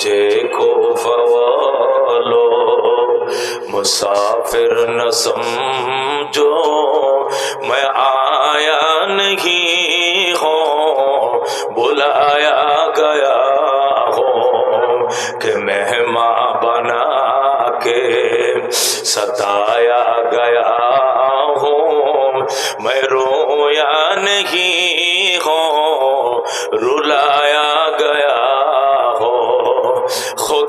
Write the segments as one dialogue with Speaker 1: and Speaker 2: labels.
Speaker 1: مجھے خوف والو مسافر نہ سمجھو، میں آیا نہیں ہوں، بلایا گیا ہوں کہ مہماں بنا کے ستایا گیا ہوں۔ میں رویا نہیں ہوں، رلایا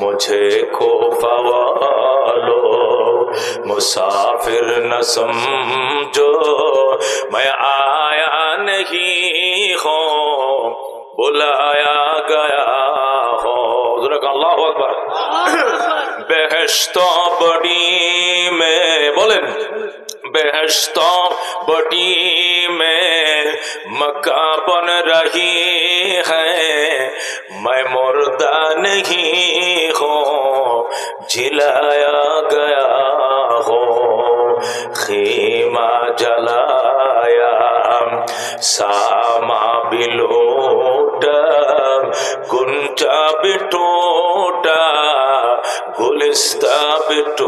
Speaker 1: مجھے خوف والو، مسافر نہ سمجھو، میں آیا نہیں ہوں، بلایا گیا ہو ذرا کہ اللہ اکبر بہشتوں بڑی میں، بولیں بہشتوں بڑی میں مکہ بن رہی ہے۔ میں مردہ نہیں ہوں، جلایا گیا ہوں، خیمہ جلایا، ساما بلوٹ گنچا بٹوٹا گلستہ بٹوٹا